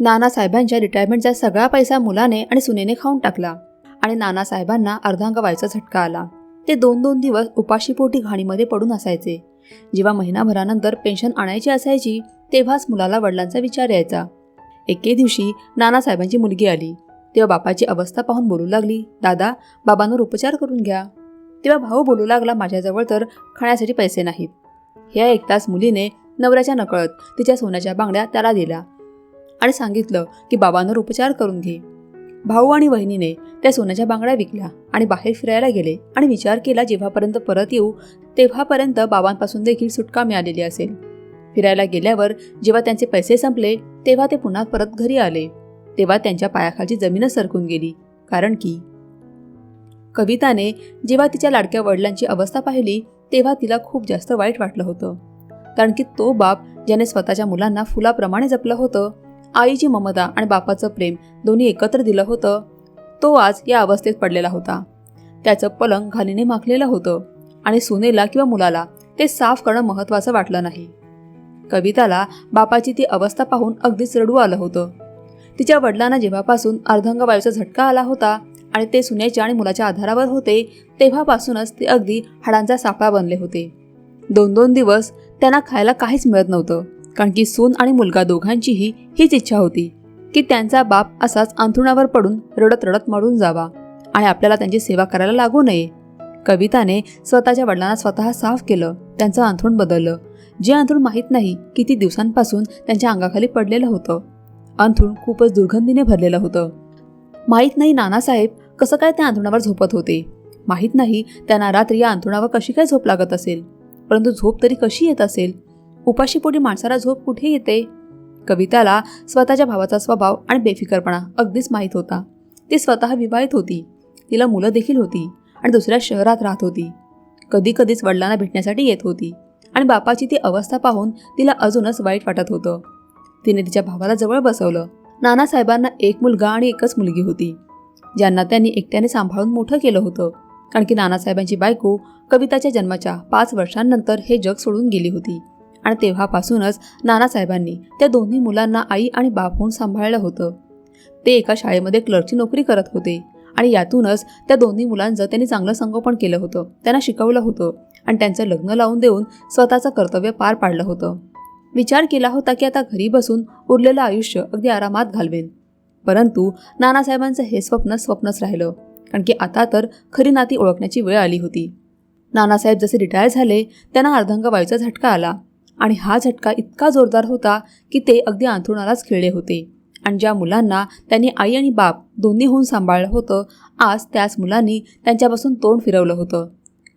नानासाहेबांच्या रिटायरमेंटचा सगळा पैसा मुलाने आणि सुनेने खाऊन टाकला. आणि नानासाहेबांना अर्धांगवायचा झटका आला. ते दोन दोन दिवस उपाशीपोटी घाणीमध्ये पडून असायचे. जेव्हा महिनाभरानंतर पेन्शन आणायची असायची तेव्हाच मुलाला वडिलांचा विचार यायचा. एके दिवशी नानासाहेबांची मुलगी आली. तेव्हा बापाची अवस्था पाहून बोलू लागली दादा बाबांवर उपचार करून घ्या. तेव्हा भाऊ बोलू लागला माझ्याजवळ तर खाण्यासाठी पैसे नाहीत. हे ऐकताच मुलीने नवऱ्याच्या नकळत तिच्या सोन्याच्या बांगड्या त्याला दिल्या. आणि सांगितलं की बाबांवर उपचार करून घे. भाऊ आणि वहिनीने त्या सोन्याच्या बांगड्या विकल्या आणि बाहेर फिरायला गेले आणि विचार केला जेव्हापर्यंत परत येऊ तेव्हापर्यंत बाबांपासून देखील सुटका मिळालेली असेल. फिरायला गेल्यावर जेव्हा त्यांचे पैसे संपले तेव्हा ते पुन्हा परत घरी आले. तेव्हा त्यांच्या पायाखालची जमीनच सरकून गेली. कारण की कविताने जेव्हा तिच्या लाडक्या वडिलांची अवस्था पाहिली तेव्हा तिला खूप जास्त वाईट वाटलं होतं. कारण की तो बाप ज्याने स्वतःच्या मुलांना फुलाप्रमाणे जपलं होतं आईची ममता आणि बापाचं प्रेम दोन्ही एकत्र दिलं होतं. तो आज या अवस्थेत पडलेला होता. त्याचं पलंग घालीने माखलेलं होतं आणि सुनेला किंवा मुलाला ते साफ करणं महत्त्वाचं वाटलं नाही. कविताला बापाची ती अवस्था पाहून अगदीच रडू आलं होतं. तिच्या वडिलांना जेव्हापासून अर्धंगवायूचा झटका आला होता आणि ते सुनेच्या आणि मुलाच्या आधारावर होते तेव्हापासूनच ते अगदी हाडांचा सापळा बनले होते. दोन दोन दिवस त्यांना खायला काहीच मिळत नव्हतं. कारण की सून आणि मुलगा दोघांचीही हीच इच्छा होती की त्यांचा बाप असाच अंथरुणावर पडून रडत रडत मरून जावा आणि आपल्याला त्यांची सेवा करायला लागू नये. कविताने स्वतःच्या वडिलांना स्वतः साफ केलं त्यांचं अंथरूण बदललं. जे अंथरूण माहीत नाही किती दिवसांपासून त्यांच्या अंगाखाली पडलेलं होतं. अंथरूण खूपच दुर्गंधीने भरलेलं होतं. माहीत नाही नानासाहेब कसं काय त्या अंथरुणावर झोपत होते. माहीत नाही त्यांना रात्री या अंथरुणावर कशी काय झोप लागत असेल. परंतु झोप तरी कशी येत असेल? उपाशीपोटी माणसाला झोप कुठे येते? कविताला स्वतःच्या भावाचा स्वभाव आणि बेफिकरपणा अगदीच माहीत होता. ती स्वतः विवाहित होती. तिला मुलं देखील होती आणि दुसऱ्या शहरात राहत होती. कधी कधीच वडिलांना भेटण्यासाठी येत होती आणि बापाची ती अवस्था पाहून तिला अजूनच वाईट वाटत होतं. तिने तिच्या भावाला जवळ बसवलं. नानासाहेबांना एक मुलगा आणि एकच मुलगी होती. ज्यांना त्यांनी एकट्याने सांभाळून मोठं केलं होतं. कारण की नानासाहेबांची बायको कविताच्या जन्माच्या पाच वर्षांनंतर हे जग सोडून गेली होती. आणि तेव्हापासूनच नानासाहेबांनी त्या दोन्ही मुलांना आई आणि बाप होऊन सांभाळलं होतं. ते एका शाळेमध्ये क्लर्कची नोकरी करत होते आणि यातूनच त्या दोन्ही मुलांचं त्यांनी चांगलं संगोपन केलं होतं. त्यांना शिकवलं होतं आणि त्यांचं लग्न लावून देऊन स्वतःचं कर्तव्य पार पाडलं होतं. विचार केला होता की आता घरी बसून उरलेलं आयुष्य अगदी आरामात घालवेन. परंतु नानासाहेबांचं हे स्वप्न स्वप्नच राहिलं कारण की आता तर खरी नाती ओळखण्याची वेळ आली होती. नानासाहेब जसे रिटायर झाले त्यांना अर्धंग वायूचा झटका आला. आणि हा झटका इतका जोरदार होता की ते अगदी अंथरुणालाच खेळले होते. आणि ज्या मुलांना त्यांनी आई आणि बाप दोन्ही होऊन सांभाळलं होतं आज त्याच मुलांनी त्यांच्यापासून तोंड फिरवलं होतं.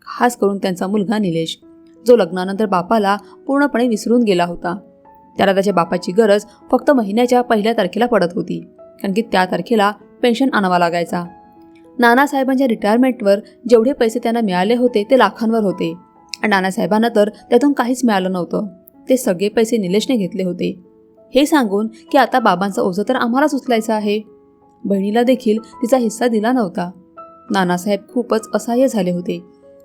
खास करून त्यांचा मुलगा निलेश जो लग्नानंतर बापाला पूर्णपणे विसरून गेला होता. त्याला त्याच्या बापाची गरज फक्त महिन्याच्या पहिल्या तारखेला पडत होती कारण की त्या तारखेला पेन्शन आणावा लागायचा. नानासाहेबांच्या रिटायरमेंटवर जेवढे पैसे त्यांना मिळाले होते ते लाखांवर होते. नानासाहेबांना तर त्यातून काहीच मिळालं नव्हतं. ते सगळे पैसे निलेशने घेतले होते. हे सांगून की आता बाबांचं ओझं तर आम्हालाच उचलायचं आहे. बहिणीला देखील तिचा हिस्सा दिला नव्हता. नानासाहेब खूपच असहाय्य झाले होते.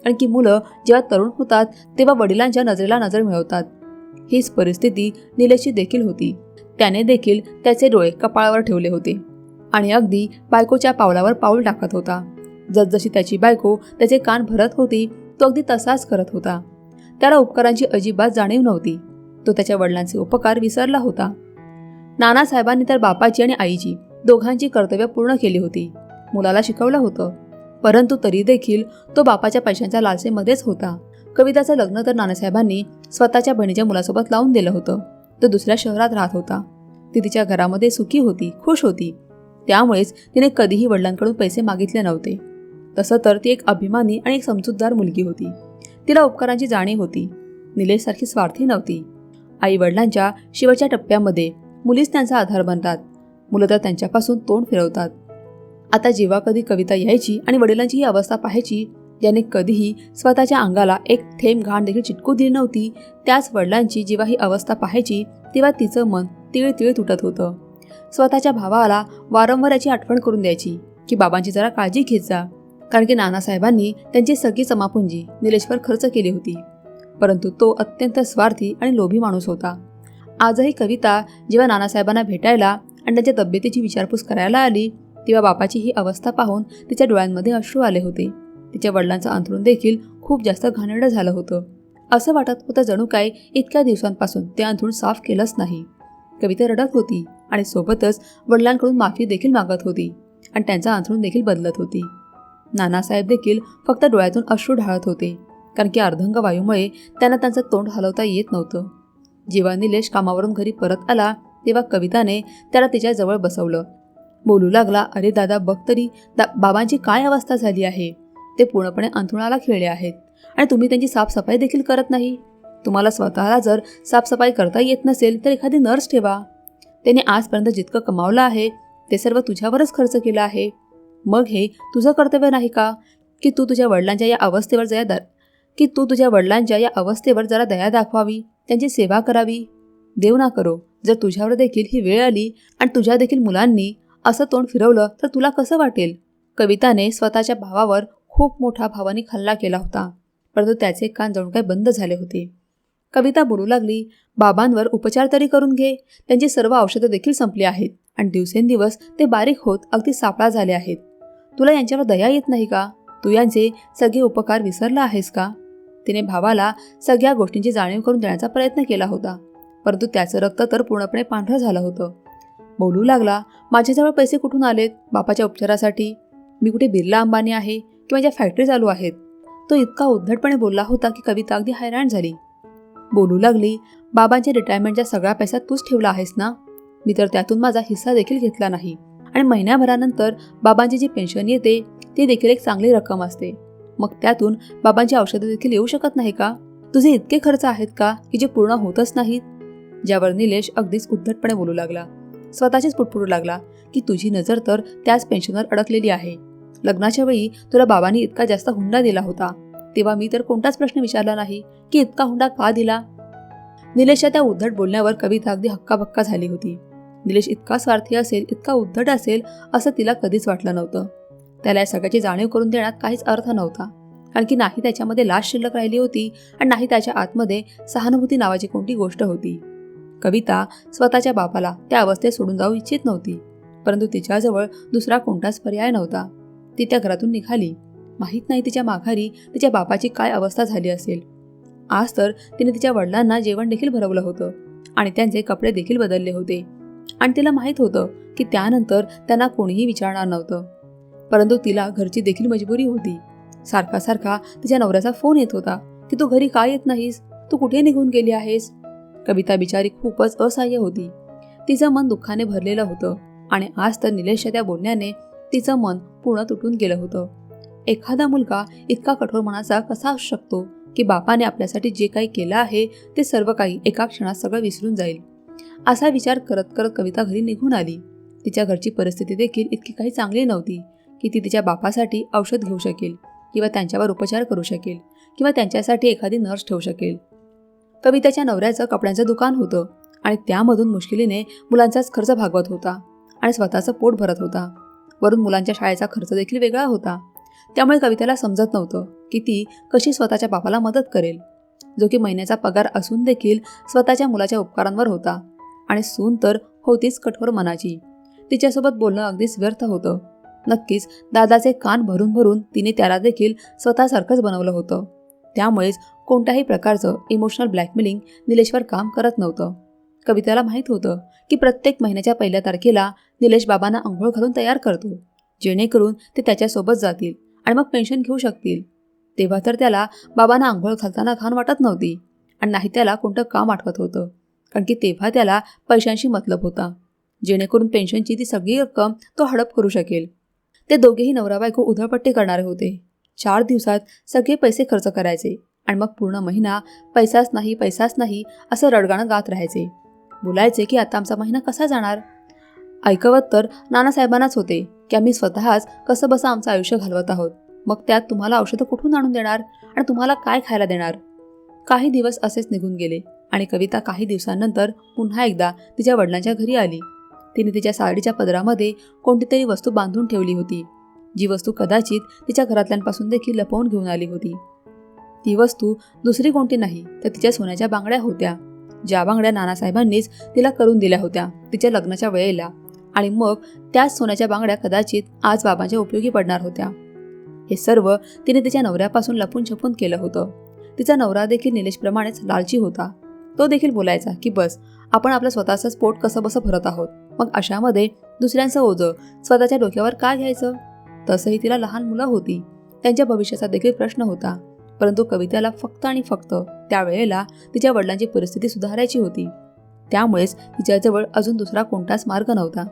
कारण की मुलं जेव्हा तरुण होतात तेव्हा वडिलांच्या नजरेला नजर मिळवतात. हीच परिस्थिती निलेशची देखील होती. त्याने देखील त्याचे डोळे कपाळावर ठेवले होते. आणि अगदी बायकोच्या पावलावर पाऊल टाकत होता. जसजशी त्याची बायको त्याचे कान भरत होती तो अगदी तसाच करत होता. त्याला उपकारांची अजिबात जाणीव नव्हती. तो त्याच्या वडिलांचे उपकार विसरला होता. नानासाहेबांनी तर बापाची आणि आईची दोघांची कर्तव्य पूर्ण केली होती. मुलाला शिकवलं होतं. परंतु तरी देखील तो बापाच्या पैशांच्या लालसेमध्येच होता. कविताचं लग्न तर नानासाहेबांनी स्वतःच्या बहिणीच्या मुलासोबत लावून दिलं होतं. तो दुसऱ्या शहरात राहत होता. ती तिच्या घरामध्ये सुखी होती खुश होती. त्यामुळेच तिने कधीही वडिलांकडून पैसे मागितले नव्हते. तसं तर ती एक अभिमानी आणि एक समजूतदार मुलगी होती. तिला उपकारांची जाणीव होती. निलेशसारखी स्वार्थी नव्हती. आई वडिलांच्या शिवाच्या टप्प्यामध्ये मुलीच त्यांचा आधार बनतात. मुलं तर त्यांच्यापासून तोंड फिरवतात. आता जेव्हा कधी कविता यायची आणि वडिलांची ही अवस्था पाहायची ज्याने कधीही स्वतःच्या अंगाला एक थेंब घाण देखील चिटकू दिली नव्हती त्याच वडिलांची जेव्हा ही अवस्था पाहायची तेव्हा तिचं मन तिळ तिळ तुटत होतं. स्वतःच्या भावाला वारंवार याची आठवण करून द्यायची की बाबांची जरा काळजी घेत जा. कारण की नानासाहेबांनी त्यांची सगळी समापुंजी निलेशवर खर्च केली होती. परंतु तो अत्यंत स्वार्थी आणि लोभी माणूस होता. आजही कविता जेव्हा नानासाहेबांना भेटायला आणि त्यांच्या तब्येतीची विचारपूस करायला आली तेव्हा बापाची ही अवस्था पाहून तिच्या डोळ्यांमध्ये अश्रू आले होते. तिच्या वडिलांचं अंथरूण देखील खूप जास्त घाणेरडं झालं होतं. असं वाटत होतं जणू काय इतक्या दिवसांपासून ते अंथरूण साफ केलंच नाही. कविता रडत होती आणि सोबतच वडिलांकडून माफी देखील मागत होती आणि त्यांचं अंथरूण देखील बदलत होती. नानासाहेब देखील फक्त डोळ्यातून अश्रू ढाळत होते कारण की अर्धंग वायूमुळे त्यांना त्यांचं तोंड हलवता येत नव्हतं. जेव्हा निलेश कामावरून घरी परत आला तेव्हा कविताने त्याला तिच्याजवळ बसवलं. बोलू लागला अरे दादा बघ तरी दा बाबांची काय अवस्था झाली आहे? ते पूर्णपणे अंथरुणाला खेळले आहेत. आणि तुम्ही त्यांची साफसफाई देखील करत नाही? तुम्हाला स्वतःला जर साफसफाई करता येत नसेल तर एखादी नर्स ठेवा. त्याने आजपर्यंत जितकं कमावलं आहे ते सर्व तुझ्यावरच खर्च केला आहे. मग हे तुझं कर्तव्य नाही का? की तू तुझ्या वडिलांच्या या अवस्थेवर जया द की तू तुझ्या वडिलांच्या या अवस्थेवर जरा दया दाखवावी त्यांची सेवा करावी? देव ना करो जर तुझ्यावर देखील ही वेळ आली आणि तुझ्या देखील मुलांनी असं तोंड फिरवलं तर तुला कसं वाटेल? कविताने स्वतःच्या भावावर खूप मोठा भावानी हल्ला केला होता परंतु त्याचे कान जणू काय बंद झाले होते. कविता बोलू लागली बाबांवर उपचार तरी करून घे त्यांची सर्व औषधं देखील संपली आहेत आणि दिवसेंदिवस ते बारीक होत अगदी सापळा झाले आहेत. तुला यांच्यावर दया येत नाही का? तू यांचे सगळे उपकार विसरला आहेस का? तिने भावाला सगळ्या गोष्टींची जाणीव करून देण्याचा प्रयत्न केला होता. परंतु त्याचं रक्त तर पूर्णपणे पांढरं झालं होतं. बोलू लागला माझ्याजवळ पैसे कुठून आलेत? बापाच्या उपचारासाठी. मी कुठे बिर्ला अंबानी आहे किंवा ज्या फॅक्टरी चालू आहेत? तो इतका उद्धटपणे बोलला होता की कविता अगदी हैराण झाली. बोलू लागली बाबांच्या रिटायरमेंटचा सगळा पैसा तूच ठेवला आहेस ना? मी तर त्यातून माझा हिस्सा देखील घेतला नाही. आणि महिन्याभरानंतर बाबांची जी पेन्शन येते ती देखील एक चांगली रक्कम असते. मग त्यातून बाबांची औषधं देखील येऊ शकत नाही का? तुझे इतके खर्च आहेत का की जे पूर्ण होतच नाहीत? ज्यावर निलेश अगदीच उद्धटपणे बोलू लागला. स्वतःचीच पुटपुटू लागला की तुझी नजर तर त्याच पेन्शनवर अडकलेली आहे. लग्नाच्या वेळी तुला बाबांनी इतका जास्त हुंडा दिला होता. तेव्हा मी तर कोणताच प्रश्न विचारला नाही की इतका हुंडा का दिला? निलेशच्या त्या उद्धट बोलण्यावर कविता अगदी हक्काबक्का झाली होती. निलेश इतका स्वार्थी असेल इतका उद्धट असेल असं तिला कधीच वाटलं नव्हतं. त्याला या सगळ्याची जाणीव करून देण्यात काहीच अर्थ नव्हता. कारण की नाही त्याच्यामध्ये लाश शिल्लक राहिली होती आणि नाही त्याच्या आतमध्ये सहानुभूती नावाची कोणती गोष्ट होती. कविता स्वतःच्या बापाला त्या अवस्थेत सोडून जाऊ इच्छित नव्हती परंतु तिच्याजवळ दुसरा कोणताच पर्याय नव्हता. ती त्या घरातून निघाली. माहीत नाही तिच्या माघारी तिच्या बापाची काय अवस्था झाली असेल. आज तर तिने तिच्या वडिलांना जेवण देखील भरवलं होतं आणि त्यांचे कपडे देखील बदलले होते. आणि तिला माहीत होतं की त्यानंतर त्यांना कोणीही विचारणार नव्हतं. परंतु तिला घरची देखील मजबुरी होती. सारखा सारखा तिच्या नवऱ्याचा फोन येत होता की तू घरी का येत नाहीस? तू कुठे निघून गेली आहेस? कविता बिचारी खूपच असहाय्य होती. तिचं मन दुःखाने भरलेलं होतं आणि आज तर निलेशच्या त्या बोलण्याने तिचं मन पूर्ण तुटून गेलं होतं. एखादा मुलगा इतका कठोर मनाचा कसा असू शकतो की बापाने आपल्यासाठी जे काही केलं आहे ते सर्व काही एका क्षणात सगळं विसरून जाईल? असा विचार करत करत कविता घरी निघून आली. तिच्या घरची परिस्थिती देखील इतकी काही चांगली नव्हती की ती तिच्या बापासाठी औषध घेऊ शकेल किंवा त्यांच्यावर उपचार करू शकेल किंवा त्यांच्यासाठी एखादी नर्स ठेवू शकेल. कविताच्या नवऱ्याचं कपड्यांचं दुकान होतं आणि त्यामधून मुश्किलीने मुलांचाच खर्च भागवत होता आणि स्वतःचं पोट भरत होता. वरून मुलांच्या शाळेचा खर्च देखील वेगळा होता. त्यामुळे कवितेला समजत नव्हतं की ती कशी स्वतःच्या बापाला मदत करेल. जो की महिन्याचा पगार असून देखील स्वतःच्या मुलाच्या उपकारांवर होता. आणि सून तर होतीच कठोर मनाची. तिच्यासोबत बोलणं अगदीच व्यर्थ होतं. नक्कीच दादाचे कान भरून भरून तिने त्याला देखील स्वतःसारखंच बनवलं होतं. त्यामुळेच कोणत्याही प्रकारचं इमोशनल ब्लॅकमेलिंग निलेशवर काम करत नव्हतं. कविताला माहीत होतं की प्रत्येक महिन्याच्या पहिल्या तारखेला निलेश बाबांना आंघोळ घालून तयार करतो जेणेकरून ते त्याच्यासोबत जातील आणि मग पेन्शन घेऊ शकतील. तेव्हा तर त्याला बाबांना आंघोळ घालताना घाण वाटत नव्हती आणि नाही त्याला कोणतं काम आठवत होतं. कारण की तेव्हा त्याला पैशांशी मतलब होता. जेणेकरून पेन्शनची ती सगळी रक्कम तो हडप करू शकेल. ते दोघेही नवरा बायको उधळपट्टी करणारे होते. चार दिवसात सगळे पैसे खर्च करायचे आणि मग पूर्ण महिना पैसाच नाही पैसाच नाही असं रडगाणं गात राहायचे. बोलायचे की आता आमचा महिना कसा जाणार? ऐकवत तर नानासाहेबांनाच होते की आम्ही स्वतःच कसं बसं आमचं आयुष्य घालवत आहोत. मग त्यात तुम्हाला औषधं कुठून आणून देणार? आणि तुम्हाला काय खायला देणार? काही दिवस असेच निघून गेले. आणि कविता काही दिवसांनंतर पुन्हा एकदा तिच्या वडिलांच्या घरी आली. तिने तिच्या साडीच्या पदरामध्ये कोणतीतरी वस्तू बांधून ठेवली होती. जी वस्तू कदाचित तिच्या घरातल्यांपासून देखील लपवून घेऊन आली होती. ती वस्तू दुसरी कोणती नाही तर तिच्या सोन्याच्या बांगड्या होत्या. ज्या बांगड्या नानासाहेबांनीच तिला करून दिल्या होत्या तिच्या लग्नाच्या वेळेला. आणि मग त्याच सोन्याच्या बांगड्या कदाचित आज बाबांच्या उपयोगी पडणार होत्या. हे सर्व तिने तिच्या नवऱ्यापासून लपून छपून केलं होतं. तिचा नवरा देखील निलेशप्रमाणेच लालची होता. तो देखील बोलायचा की बस आपण आपलं स्वतःचं स्पोर्ट कसं बसं भरत आहोत. मग अशामध्ये दुसऱ्यांचं ओझं स्वतःच्या डोक्यावर का घ्यायचं? तसंही तिला लहान मुलं होती. त्यांच्या भविष्याचा देखील प्रश्न होता. परंतु कविताला फक्त आणि फक्त त्यावेळेला तिच्या वडिलांची परिस्थिती सुधारायची होती. त्यामुळेच तिच्याजवळ अजून दुसरा कोणताच मार्ग नव्हता.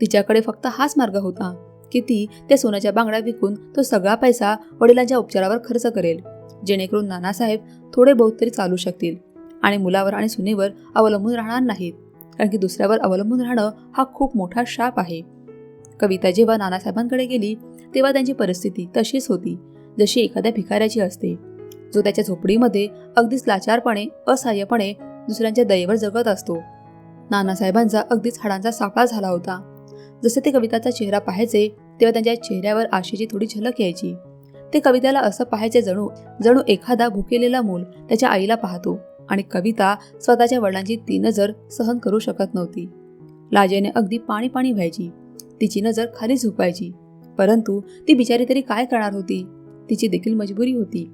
तिच्याकडे फक्त हाच मार्ग होता की ती त्या सोन्याच्या बांगड्या विकून तो सगळा पैसा वडिलांच्या उपचारावर खर्च करेल. जेणेकरून नानासाहेब थोडे बहुत तरी चालू शकतील. आणि मुलावर आणि सुनेवर अवलंबून राहणार नाहीत. कारण की दुसऱ्यावर अवलंबून राहणं हा खूप मोठा शाप आहे. कविता जेव्हा नानासाहेबांकडे गेली तेव्हा त्यांची परिस्थिती तशीच होती. जशी एखाद्या भिकाऱ्याची असते. जो त्याच्या झोपडीमध्ये अगदीच लाचारपणे असहाय्यपणे दुसऱ्यांच्या दयेवर जगत असतो. नानासाहेबांचा अगदीच हाडांचा सापळा झाला होता. जसे ते कविताचा चेहरा पाहायचे तेव्हा त्यांच्या चेहऱ्यावर आशेची थोडी झलक यायची. ते कविताला असं पाहायचे जणू जणू एखादा भुकेलेला मूल त्याच्या आईला पाहतो. आणि कविता स्वतःच्या वडिलांची ती नजर सहन करू शकत नव्हती. लाजेने अगदी पाणी पाणी व्हायची. तिची नजर खाली झोपायची परंतु ती बिचारी तरी काय करणार होती? तिची देखील मजबुरी होती.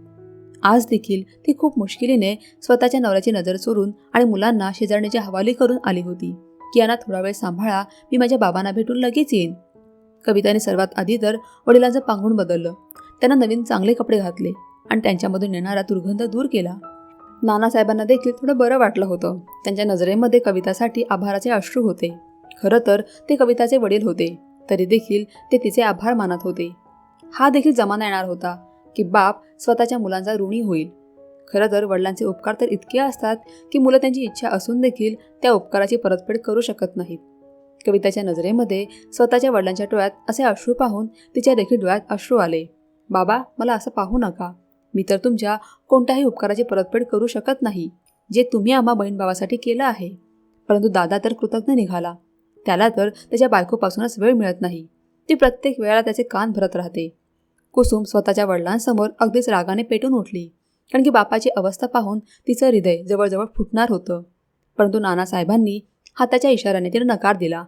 आज देखील ती खूप मुश्किलीने स्वतःच्या नवऱ्याची नजर चोरून आणि मुलांना शेजारण्याची हवाली करून आली होती. की यांना थोडा वेळ सांभाळा. मी माझ्या बाबांना भेटून लगेच येईन. कविताने सर्वात आधी तर वडिलांचं पांघरून बदललं. त्यांना नवीन चांगले कपडे घातले आणि त्यांच्यामधून येणारा दुर्गंध दूर केला. नानासाहेबांना देखील थोडं बरं वाटलं होतं. त्यांच्या नजरेमध्ये कवितासाठी आभाराचे अश्रू होते. खरं तर ते कविताचे वडील होते. तरी देखील ते तिचे आभार मानत होते. हा देखील जमाना येणार होता की बाप स्वतःच्या मुलांचा ऋणी होईल. खरं तर वडिलांचे उपकार तर इतके असतात की मुलं त्यांची इच्छा असून देखील त्या उपकाराची परतफेड करू शकत नाहीत. कविताच्या नजरेमध्ये स्वतःच्या वडिलांच्या डोळ्यात असे अश्रू पाहून तिच्या देखील डोळ्यात अश्रू आले. बाबा मला असं पाहू नका. मी तर तुमच्या कोणत्याही उपकाराची परतफेड करू शकत नाही जे तुम्ही आम्हा बहीण भावासाठी केलं आहे. परंतु दादा तर कृतज्ञ निघाला. त्याला तर त्याच्या बायकोपासूनच वेळ मिळत नाही. ती प्रत्येक वेळेला त्याचे कान भरत राहते. कुसुम स्वतःच्या वडिलांसमोर अगदीच रागाने पेटून उठली कारण की बापाची अवस्था पाहून तिचं हृदय जवळजवळ फुटणार होतं. परंतु नानासाहेबांनी हाताच्या इशाऱ्याने तिला नकार दिला.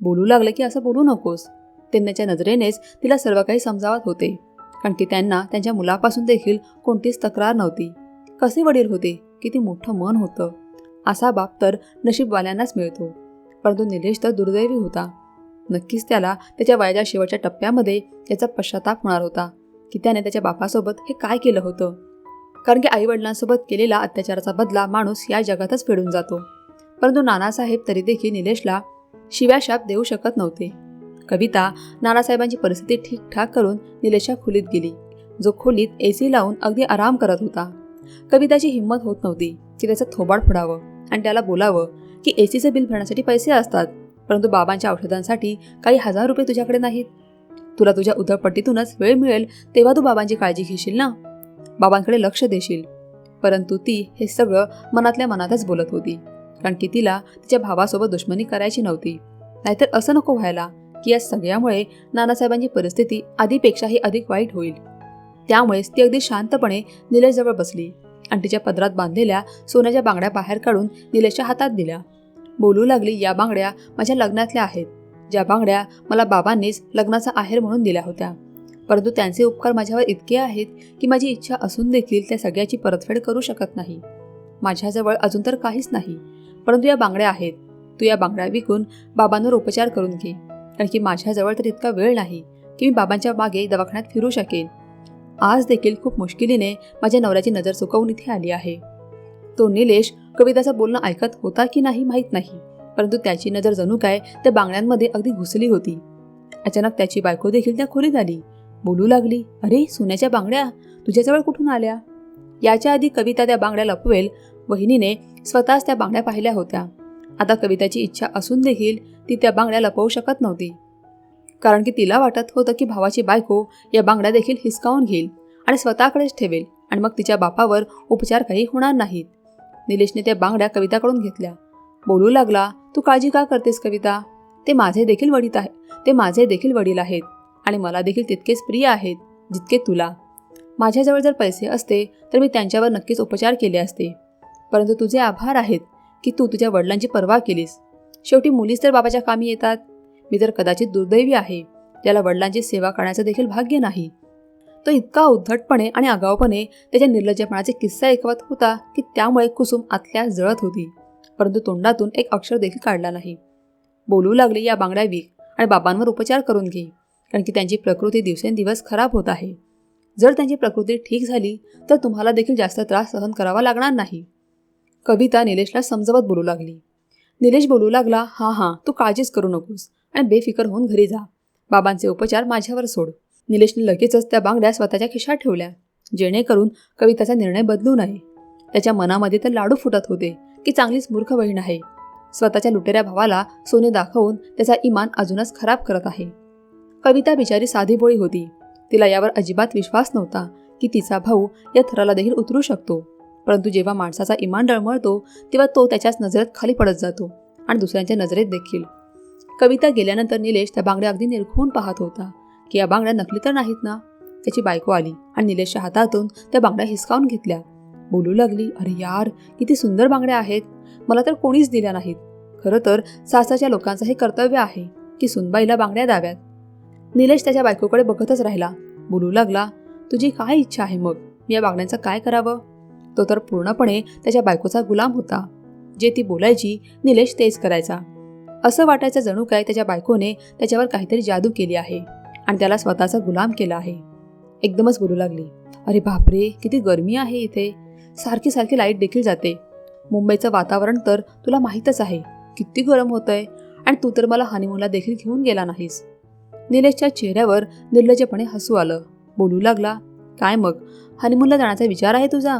बोलू लागलं की असं बोलू नकोस. त्यांच्या नजरेनेच तिला सर्व काही समजावत होते. कारण की त्यांना त्यांच्या मुलापासून देखील कोणतीच तक्रार नव्हती. कसे वडील होते? किती मोठं मन होतं. असा बाप तर नशीबवाल्यांनाच मिळतो. परंतु निलेश तर दुर्दैवी होता. नक्कीच त्याला त्याच्या वयाच्या शेवटच्या टप्प्यामध्ये याचा पश्चाताप होणार होता की त्याने त्याच्या बापासोबत हे काय केलं होतं. कारण की आईवडिलांसोबत केलेला अत्याचाराचा बदला माणूस या जगातच फेडून जातो. परंतु नानासाहेब तरी देखील निलेशला शिव्याशाप देऊ शकत नव्हते. कविता नानासाहेबांची परिस्थिती ठीकठाक करून निलेशा खोलीत गेली. जो खोलीत ए सी लावून अगदी आराम करत होता. कविताची हिंमत होत नव्हती की त्याचं थोबाड फोडावं आणि त्याला बोलावं की ए सीचं बिल भरण्यासाठी पैसे असतात परंतु बाबांच्या औषधांसाठी काही हजार रुपये तुझ्याकडे नाहीत. तुला तुझ्या उधळपट्टीतूनच वेळ मिळेल तेव्हा तू बाबांची काळजी घेशील ना? बाबांकडे लक्ष देशील. परंतु ती हे सगळं मनातल्या मनातच बोलत होती कारण की तिला तिच्या भावासोबत दुश्मनी करायची नव्हती. नाहीतर असं नको व्हायला. की या सगळ्यामुळे नानासाहेबांची परिस्थिती आधीपेक्षाही अधिक वाईट होईल. त्यामुळेच ती अगदी शांतपणे निलेशजवळ बसली आणि तिच्या पदरात बांधलेल्या सोन्याच्या बांगड्या बाहेर काढून निलेशच्या हातात दिल्या. बोलू लागली या बांगड्या माझ्या लग्नातल्या आहेत. ज्या बांगड्या मला बाबांनीच लग्नाचा आहेर म्हणून दिल्या होत्या. परंतु त्यांचे उपकार माझ्यावर इतके आहेत की माझी इच्छा असून देखील त्या सगळ्याची परतफेड करू शकत नाही. माझ्याजवळ अजून तर काहीच नाही. परंतु या बांगड्या आहेत. तू या बांगड्या विकून बाबांवर उपचार करून घे. कारण की माझ्याजवळ तर इतका वेळ नाही की मी बाबांच्या मागे दवाखान्यात फिरू शकेन. आज देखील खूप मुश्किलीने माझ्या नवऱ्याची नजर चुकवून इथे आली आहे. तो निलेश कविताचं बोलणं ऐकत होता की नाही माहीत नाही परंतु त्याची नजर जणू काय त्या बांगड्यांमध्ये अगदी घुसली होती. अचानक त्याची बायको देखील त्या खोलीत आली. बोलू लागली अरे सोन्याच्या बांगड्या? तुझ्याजवळ कुठून आल्या? याच्या आधी कविता त्या बांगड्या लपवेल वहिनीने स्वतःच त्या बांगड्या पाहिल्या होत्या. आता कविताची इच्छा असून देखील ती त्या बांगड्या लपवू शकत नव्हती. कारण की तिला वाटत होतं की भावाची बायको या बांगड्या देखील हिसकावून घेईल आणि स्वतःकडेच ठेवेल आणि मग तिच्या बापावर उपचार काही होणार नाहीत. निलेशने त्या बांगड्या कविताकडून घेतल्या. बोलू लागला तू काळजी का करतेस कविता? ते माझे देखील वडील आहे ते माझे देखील वडील आहेत आणि मला देखील तितकेच प्रिय आहेत जितके तुला. माझ्याजवळ जर पैसे असते तर मी त्यांच्यावर नक्कीच उपचार केले असते. परंतु तुझे आभार आहेत. की तू तुझ्या वडिलांची पर्वा केलीस. शेवटी मुलीच तर बाबाच्या कामी येतात. मी तर कदाचित दुर्दैवी आहे. त्याला वडिलांची सेवा करण्याचं देखील भाग्य नाही. तो इतका उद्धटपणे आणि आगाऊपणे त्याच्या निर्लज्जपणाचे किस्सा ऐकवत होता की त्यामुळे कुसुम आतल्या जळत होती. परंतु तोंडातून एक अक्षर देखील काढला नाही. बोलू लागली या बांगड्या विक आणि बाबांवर उपचार करून घे कारण की त्यांची प्रकृती दिवसेंदिवस खराब होत आहे. जर त्यांची प्रकृती ठीक झाली तर तुम्हाला देखील जास्त त्रास सहन करावा लागणार नाही. कविता निलेशला समजवत बोलू लागली. निलेश बोलू लागला हां हां तू काळजीच करू नकोस आणि बेफिकर होऊन घरी जा. बाबांचे उपचार माझ्यावर सोड. निलेशने लगेचच त्या बांगड्या स्वतःच्या खिशात ठेवल्या जेणेकरून कविताचा निर्णय बदलू नये. त्याच्या मनामध्ये तर लाडू फुटत होते की चांगलीच मूर्ख बहीण आहे. स्वतःच्या लुटेऱ्या भावाला सोने दाखवून त्याचा इमान अजूनच खराब करत आहे. कविता बिचारी साधीभोळी होती. तिला यावर अजिबात विश्वास नव्हता की तिचा भाऊ या थराला देखील उतरू शकतो. परंतु जेव्हा माणसाचा इमान डळमळतो तेव्हा तो त्याच्याच नजरेत खाली पडत जातो आणि दुसऱ्यांच्या नजरेत देखील. कविता गेल्यानंतर निलेश त्या बांगड्या अगदी निरखून पाहत होता की या बांगड्या नकली तर नाहीत ना? त्याची बायको आली आणि निलेशच्या हातातून त्या बांगड्या हिसकावून घेतल्या. बोलू लागली अरे यार किती सुंदर बांगड्या आहेत. मला तर कोणीच दिल्या नाहीत. खरं तर सासाच्या लोकांचं हे कर्तव्य आहे की सुनबाईला बांगड्या द्याव्यात. निलेश त्याच्या बायकोकडे बघतच राहिला. बोलू लागला तुझी काय इच्छा आहे मग? मी या बांगड्यांचं काय करावं? तो तर पूर्णपणे त्याच्या बायकोचा गुलाम होता. जे ती बोलायची निलेश तेच करायचा. असं वाटायचं जणू काय त्याच्या बायकोने त्याच्यावर काहीतरी जादू केली आहे आणि त्याला स्वतःचा गुलाम केला आहे. एकदमच बोलू लागली. अरे बापरे किती गरमी आहे इथे. सारखी सारखी लाइट देखील जाते. मुंबईचं वातावरण तर तुला माहीतच आहे. किती गरम होतंय. आणि तू तर मला हनीमूनला देखील घेऊन गेला नाहीस. निलेशच्या चेहऱ्यावर निर्लज्जपणे हसू आलं. बोलू लागला काय मग? हनीमूनला जाण्याचा विचार आहे तुझा?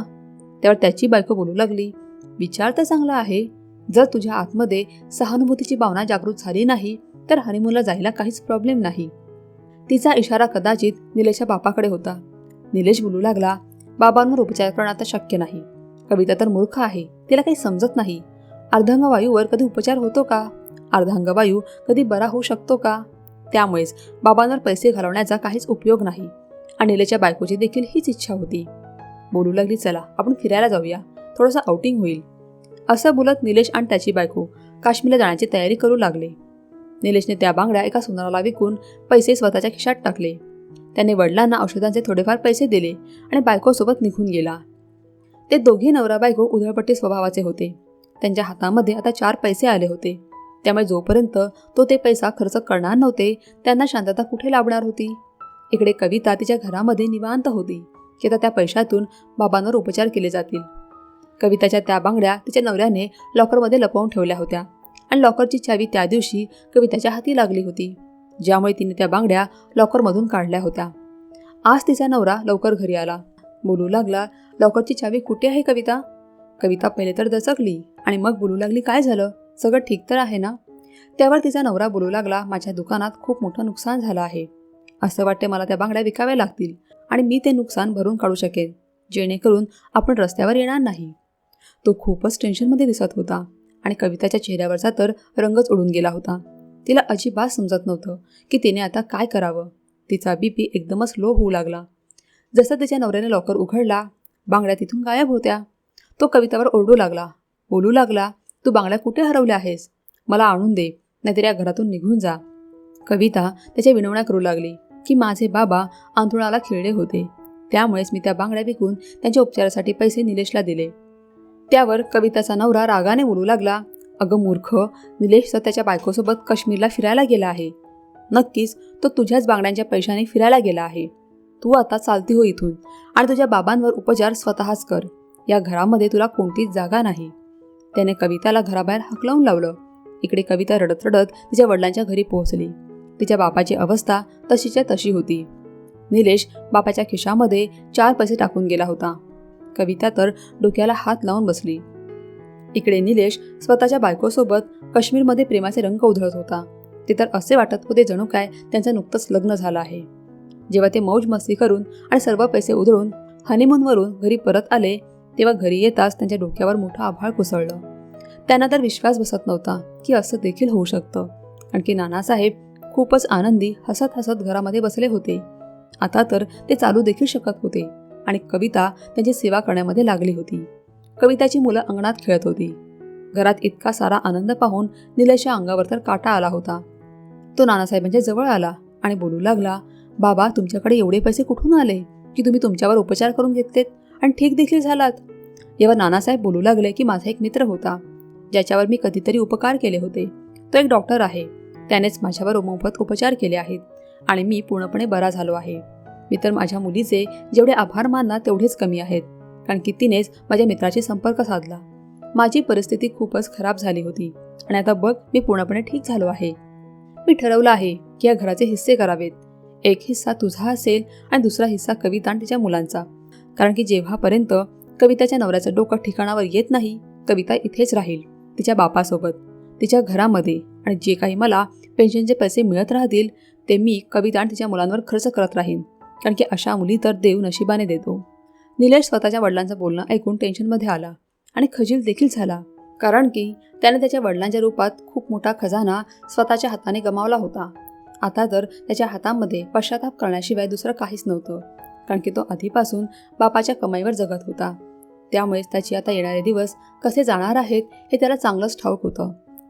त्यावर त्याची बायको बोलू लागली. विचार तर चांगला आहे. जर तुझ्या आतमध्ये सहानुभूतीची भावना जागृत झाली नाही तर हनीमूनला जायला काहीच प्रॉब्लेम नाही. तिचा इशारा कदाचित निलेशच्या बापाकडे होता. निलेश बोलू लागला बाबांवर उपचार करणं आता शक्य नाही. कविता तर मूर्ख आहे. तिला काही समजत नाही. अर्धांगवायूवर कधी उपचार होतो का? अर्धांगवायू कधी बरा होऊ शकतो का? त्यामुळेच बाबांवर पैसे घालवण्याचा काहीच उपयोग नाही. आणि निलेच्या बायकोची देखील हीच इच्छा होती. बोलू लागली चला आपण फिरायला जाऊया. थोडंसं आउटिंग होईल. असं बोलत निलेश आणि त्याची बायको काश्मीरला जाण्याची तयारी करू लागले. निलेशने त्या बांगड्या एका सोनाराला विकून पैसे स्वतःच्या खिशात टाकले. त्याने वडिलांना औषधांचे थोडेफार पैसे दिले आणि बायकोसोबत निघून गेला. ते दोघे नवरा बायको उधळपट्टी स्वभावाचे होते. त्यांच्या हातामध्ये आता चार पैसे आले होते. त्यामुळे जोपर्यंत तो ते पैसा खर्च करणार नव्हते त्यांना शांतता कुठे लाभणार होती? इकडे कविता तिच्या घरामध्ये निवांत होती. की आता त्या पैशातून बाबांवर उपचार केले जातील. कविताच्या त्या बांगड्या तिच्या नवऱ्याने लॉकरमध्ये लपवून ठेवल्या होत्या आणि लॉकरची चावी त्या दिवशी कविताच्या हाती लागली होती ज्यामुळे तिने त्या बांगड्या लॉकरमधून काढल्या होत्या. आज तिचा नवरा लवकर घरी आला. बोलू लागला लॉकरची चावी कुठे आहे कविता? कविता पहिले तर दचकली आणि मग बोलू लागली काय झालं? सगळं ठीक तर आहे ना? त्यावर तिचा नवरा बोलू लागला माझ्या दुकानात खूप मोठं नुकसान झालं आहे. असं वाटते मला त्या बांगड्या विकाव्या लागतील. आणि मी ते नुकसान भरून काढू शकेन जेणेकरून आपण रस्त्यावर येणार नाही. तो खूपच टेन्शनमध्ये दिसत होता आणि कविताच्या चेहऱ्यावरचा तर रंगच उडून गेला होता. तिला अजिबात समजत नव्हतं की तिने आता काय करावं. तिचा बीपी एकदमच लो होऊ लागला. जसं तिच्या नवऱ्याने लॉकर उघडला बांगड्या तिथून गायब होत्या. तो कवितावर ओरडू लागला. बोलू लागला तू बांगड्या कुठे हरवल्या आहेस? मला आणून दे नाहीतर या घरातून निघून जा. कविता त्याच्या विनवण्या करू लागली. की माझे बाबा आंधळाला खेळले होते. त्यामुळेच मी त्या बांगड्या विकून त्यांच्या उपचारासाठी पैसे निलेशला दिले. त्यावर कविताचा नवरा रागाने बोलू लागला अगं मूर्ख निलेश तर त्याच्या बायकोसोबत काश्मीरला फिरायला गेला आहे. नक्कीच तो तुझ्याच बांगड्यांच्या पैशाने फिरायला गेला आहे. तू आता चालती हो इथून आणि तुझ्या बाबांवर उपचार स्वतःच कर. या घरामध्ये तुला कोणतीच जागा नाही. त्याने कविताला घराबाहेर हकलावून लावलं. इकडे कविता रडत रडत तिच्या वडिलांच्या घरी पोहोचली. तिच्या बापाची अवस्था तशीच्या तशी होती. निलेश बापाच्या खिशामध्ये चार पैसे टाकून गेला होता. कविता तर डोक्याला हात लावून बसली. इकडे निलेश स्वतःच्या बायकोसोबत काश्मीरमध्ये प्रेमाचे रंग उधळत होता. ते तर असे वाटत होते जणू काय त्यांचं नुकतंच लग्न झालं आहे. जेव्हा ते मौज मस्ती करून आणि सर्व पैसे उधळून हनीमूनवरून घरी परत आले तेव्हा घरी येताच त्यांच्या डोक्यावर मोठं आभाळ कोसळलं. त्यांना तर विश्वास बसत नव्हता की असं देखील होऊ शकतं. आणखी नानासाहेब खूपच आनंदी हसत हसत घरामध्ये बसले होते. आता तर ते चालू देखील शकत होते आणि कविता त्यांची सेवा करण्यामध्ये लागली होती. कविताची मुलं अंगणात खेळत होती. घरात इतका सारा आनंद पाहून निलेशच्या अंगावर तर काटा आला होता. तो नानासाहेबांच्या जवळ आला आणि बोलू लागला बाबा तुमच्याकडे एवढे पैसे कुठून आले की तुम्ही तुमच्यावर उपचार करून घेतलेत आणि ठीक देखील झालात? जेव्हा नानासाहेब बोलू लागले की माझा एक मित्र होता ज्याच्यावर मी कधीतरी उपकार केले होते. तो एक डॉक्टर आहे. त्यानेच माझ्यावर मोफत उपचार केले आहेत आणि मी पूर्णपणे बरा झालो आहे. मी तर माझ्या मुलीचे जेवढे आभार मानणार तेवढेच कमी आहेत कारण की तिनेच माझ्या मित्राशी संपर्क साधला. माझी परिस्थिती खूपच खराब झाली होती आणि आता बघ मी पूर्णपणे ठीक झालो आहे. मी ठरवलं आहे की या घराचे हिस्से करावेत. एक हिस्सा तुझा असेल आणि दुसरा हिस्सा कविता आणि तिच्या मुलांचा. कारण की जेव्हापर्यंत कविताच्या नवऱ्याचं डोकं ठिकाणावर येत नाही कविता इथेच राहील तिच्या बापासोबत. तिच्या घरामध्ये. आणि जे काही मला पेन्शनचे पैसे मिळत राहतील ते मी कविता आणि तिच्या मुलांवर खर्च करत राहीन. कारण की अशा मुली तर देव नशिबाने देतो. निलेश स्वतःच्या वडिलांचं बोलणं ऐकून टेन्शनमध्ये आला. आणि खजील देखील झाला. कारण की त्याने त्याच्या वडिलांच्या रूपात खूप मोठा खजाना स्वतःच्या हाताने गमावला होता. आता तर त्याच्या हातामध्ये पश्चाताप करण्याशिवाय दुसरं काहीच नव्हतं. कारण की तो आधीपासून बापाच्या कमाईवर जगत होता. त्यामुळेच त्याची आता येणारे दिवस कसे जाणार आहेत हे त्याला चांगलंच ठाऊक होतं.